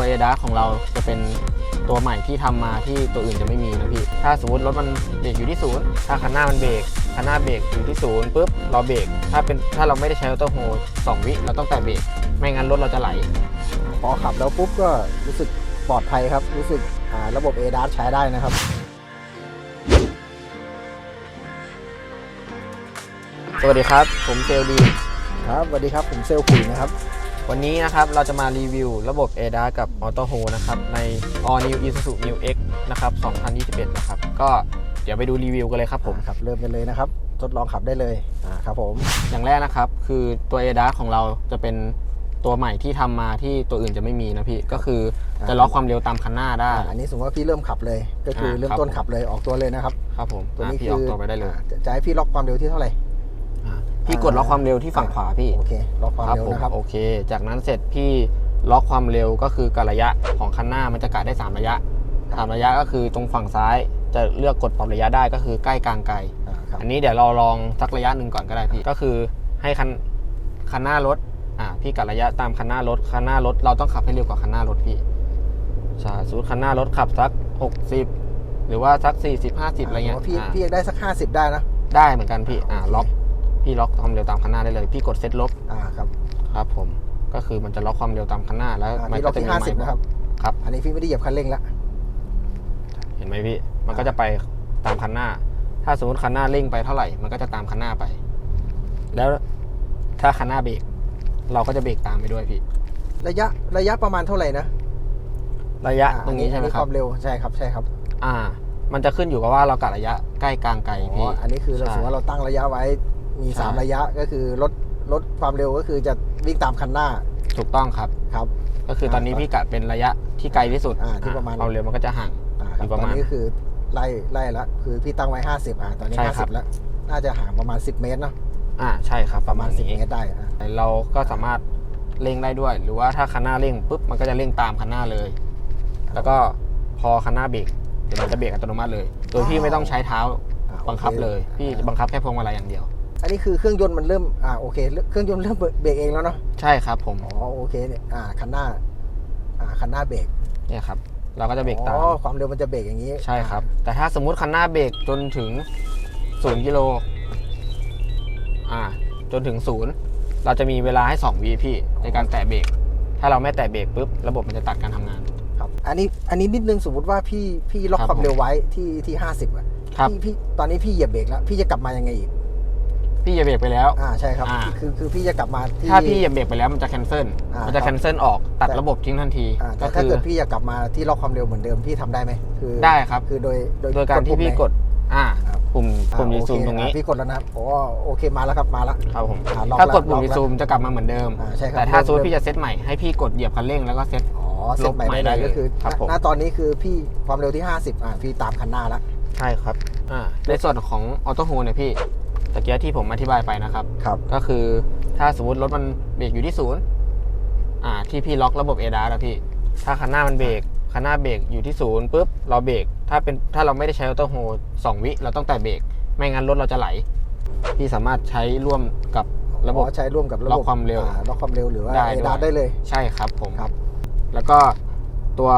ตัว a d a ของเราจะเป็นตัวใหม่ที่ทำมาที่ตัวอื่นจะไม่มีนะพี่ ถ้าสมมติรถมันเบรกอยู่ที่ศูนย์ถ้าคันหน้ามันเบรกคันหน้าเบรกอยู่ที่ศูนย์ปุ๊บเราเบรกถ้าเป็นถ้าเราไม่ได้ใช้ออโต้โฮสองวิเราต้องแตะเบรกไม่งั้นรถเราจะไหล พอขับแล้วปุ๊บก็รู้สึกปลอดภัยครับ รู้สึกอ่าระบบ a d a s ใช้ได้นะครับสวัสดีครับ ผมเซลดีครับสวัสดีครับ ผมเซลล์ขุยนะครับ วันนี้นะครับเราจะมารีวิวระบบ ADA กับ Auto Hold นะครับใน All New Isuzu New X นะครับ2021 นะครับ ก็เดี๋ยวไปดูรีวิวกันเลยครับผมครับเริ่มกันเลยนะครับ ทดลองขับได้เลยอ่าครับผม อย่างแรกนะครับ คือตัว ADA ของเราจะเป็นตัวใหม่ที่ทำมาที่ตัวอื่นจะไม่มีนะพี่ ก็คือจะล็อกความเร็วตามคันหน้าได้ อ่าอันนี้สมมติว่าพี่เริ่มขับเลย ก็คืออ่าเริ่มครับต้นขับเลยออกตัวเลยนะครับ ครับผมตัวนี้อะพี่คือออกตัวไปได้เลย อ่าจะจะให้พี่ล็อกความเร็วที่เท่าไหร่อะ พี่กดล็อกความเร็วที่ฝั่งขวาพี่ โอเคล็อกความครับเร็วผมนะครับ โอเค จากนั้นเสร็จพี่ล็อกความเร็วก็คือกับระยะของคันหน้ามันจะกะได้ 3 ระยะสามระยะก็คือตรงฝั่งซ้ายจะเลือกกดปรับระยะได้ก็คือใกล้กลางไกลอ่าครับอันนี้เดี๋ยวเราลองสักระยะหนึ่งก่อนก็ได้พี่ ก็คือให้คันคันหน้ารถ อ่า พี่กัดระยะตามคันหน้ารถ คันหน้ารถเราต้องขับให้เร็วกว่าคันหน้ารถพี่ใช่สมมติคันหน้ารถขับสัก 60 หรือว่าสัก 40 50 อะไรเงี้ยผมว่าพี่อ่าพี่ได้สัก 50 ได้นะ ได้เหมือนกันพี่ อ่า ล็อก พี่ล็อกความเร็วตามคันหน้าได้เลย พี่กดเซตลบอ่าครับครับ ผมก็คือมันจะล็อกความเร็วตามคันหน้าแล้วอ่ามันพี่ล็ก็อกจะที่มีไม50ค์บนะอครักบครับ อันนี้พี่ไม่ได้เหยียบคันเร่งแล้วเห็นไหมพี่มันก็จะไปตามคันหน้า ถ้าสมมติคันหน้าเร่งไปเท่าไหร่มันก็จะตามคันหน้าไป แล้วถ้าคันหน้าเบรกเราก็จะเบรกตามไปด้วยพี่ ระยะระยะประมาณเท่าไหร่นะระยะอ่าตรงนี้ใช่ไหมอัคครัวาบมเร็วใช่ครับใช่ครับ อ่า มันจะขึ้นอยู่กับว่าเรากะระยะใกล้กลางไกลอ๋พี่ออันนี้คือเราใช่สมมติว่าเราตั้งระยะไว้ มี ใช่ 3 ระยะก็คือลดลดความเร็วก็คือจะวิ่งตามคันหน้าถูกต้องครับ ครับ ก็คือตอนนี้อ่าพี่กะเป็นระยะที่ไกลที่สุดอ่าที่ประมาณ ความเร็วมันก็จะห่าง อ่าครับอยู่ประตอนมาณนี้ก็คือไล่ไล่ละคือพี่ตั้งไว้ 50อ่าตอนนี้ ใช่ครับ 50 แล้ว น่าจะห่างประมาณ 10 เมตรเนาะอ่าใช่ครับ ประมาณ10 นี้เมตรได้อ่าเราก็สามารถเร่งได้ด้วย หรือว่าถ้าคันหน้าเร่งปุ๊บมันก็จะเร่งตามคันหน้าเลย แล้วก็พอคันหน้าเบรกเดี๋ยวมันจะเบรกอัตโนมัติเลย โดยพี่ไม่ต้องใช้เท้าอ่าบังคับเลยโอพี่บังคับแค่พวงมาลัยอย่างเดียว อันนี้คือเครื่องยนต์มันเริ่มอ่าโอเค เครื่องยนต์เริ่มเบรกเองแล้วเนาะใช่ครับผมอ๋อโอเคเนี่ยอ่าคันหน้าอ่าคันหน้าเบรกเนี่ยครับเราก็จะเบรกตามอ๋อความเร็วมันจะเบรกอย่างนี้ใช่ครับ แต่ถ้าสมมุติคันหน้าเบรกจนถึง0กิโลอ่าจนถึงศูนย์เราจะมีเวลาให้2วิพี่ในการแตะเบรกถ้าเราไม่แตะเบรกปุ๊บระบบมันจะตัดการทำงานครับอันนี้อันนี้นิดนึงสมมติว่าพี่พี่ล็อกครับความผมเร็วไว้ที่ที่ห้าสิบอะครับพี่พี่ตอนนี้พี่เหยียบเบรกแล้ว พี่จะกลับมายังไงอีก พี่จะเบรกไปแล้ว อ่าใช่ครับอ่า คือคือพี่จะกลับมาที่ ถ้าพี่เหยียบเบรกไปแล้วมันจะแคนเซิลอ่ามัมันจะแคนเซิลออกตัดแต่ระบบทิ้งทันทีอ่าแต่ก็ถ้าคือเกิดพี่อยากกลับมาที่ล็อกความเร็วเหมือนเดิมพี่ทำได้ไหมคือได้ครับ คือโดยโดยการที่พี่กด อ่าครับ ปุ่มอ่าปุ่มรีโอเคซูมตรงนี้ อ่าพี่กดแล้วนะครับอ๋อโอเคมาแล้วครับมาแล้ว ครับผม อ่าล็อกถ้ากดละปุ่มล็อกรีละซูมจะกลับมาเหมือนเดิม อ่าใช่ครับแต่ถ้าเริ่มสมมติเริ่มพี่จะเซตใหม่ให้พี่กดเหยียบคันเร่งแล้วก็เซต อ๋อเซตใหม่ลบใหม่ได้ได้เลยเลยก็คือครับผมณตอนนี้คือพี่ความเร็วที่ 50อ่าพี่ตามคันหน้าแล้ว ใช่ครับ อ่า ในส่วนของออโต้โฮเนี่ยพี่ ตะเกียที่ผมอธิบายไปนะครับ ครับ ก็คือถ้าสมมติรถมันเบรกอยู่ที่ศูนย์อ่าที่พี่ล็อกระบบ a d a s นะพี่ ถ้าคันหน้ามันเบรกคันหน้าเบรกอยู่ที่ศูนย์ปุ๊บเราเบรกถ้าเป็นถ้าเราไม่ได้ใช้ออโต้โฮสองวิเราต้องแต่เบรกไม่งั้นรถเราจะไหล พี่สามารถใช้ร่วมกับระบบอ๋อใช้ร่วมกับระบบล็อกความเร็ว อ่ล็อกความเร็วหรือว่าได้เอด้วยดาได้เลย ใช่ครับผมครับ แล้วก็ตัว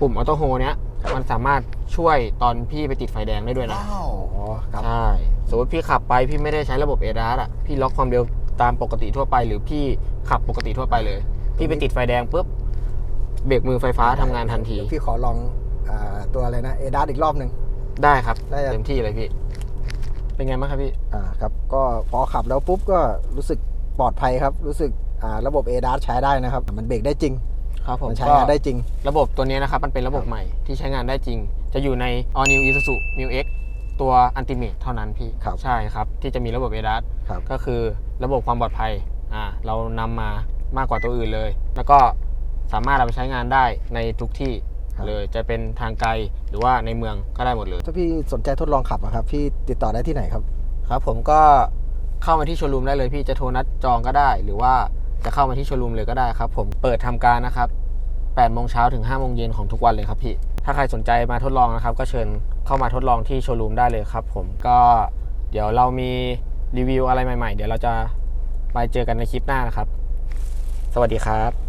ปุ่มออโต้โฮเนี้ยมันสามารถช่วยตอนพี่ไปติดไฟแดงได้ด้วยนะอ๋อครับ ใช่ สมมติพี่ขับไปพี่ไม่ได้ใช้ระบบ a d a s อะพี่ล็อกความเร็วตามปกติทั่วไป หรือพี่ขับปกติทั่วไปเลย พี่ไปติดไฟแดงปุ๊บเบรกมือไฟฟ้าทำงานทันที เดี๋ยวพี่ขอลองอาตัวอะไรนะเอดาอีกรอบหนึ่ง ได้ครับได้ครับ เต็มที่เลยพี่ เป็นไงบ้างครับพี่ อ่าครับก็พอขับแล้วปุ๊บก็รู้สึกปลอดภัยครับ รู้สึกอ่าระบบเอดาใช้ได้นะครับ มันเบรกได้จริง ครับผมมันใช้ก็งานได้จริง ระบบตัวนี้นะครับ มันเป็นระบบใหม่ที่ใช้งานได้จริง จะอยู่ใน All New Isuzu Mu X ตัว Ultimate เท่านั้นพี่ครับใช่ครับ ที่จะมีระบบ ADAS ครับก็คือระบบความปลอดภัยอ่าเรานำมามากกว่าตัวอื่นเลย แล้วก็สามารถเอาไปใช้งานได้ในทุกที่ครับเลยจะเป็นทางไกลหรือว่าในเมืองก็ได้หมดเลย ถ้าพี่สนใจทดลองขับอะครับ พี่ติดต่อได้ที่ไหนครับ ครับ ผมก็เข้ามาที่โชว์รูมได้เลยพี่จะโทรนัดจองก็ได้ หรือว่า จะเข้ามาที่โชว์รูมเลยก็ได้ครับผมเปิดทำการนะครับ8โมงเช้าถึง5โมงเย็นของทุกวันเลยครับพี่ ถ้าใครสนใจมาทดลองนะครับ ก็เชิญเข้ามาทดลองที่โชว์รูมได้เลยครับผมก็เดี๋ยวเรามีรีวิวอะไรใหม่ๆ เดี๋ยวเราจะไปเจอกันในคลิปหน้านะครับ สวัสดีครับ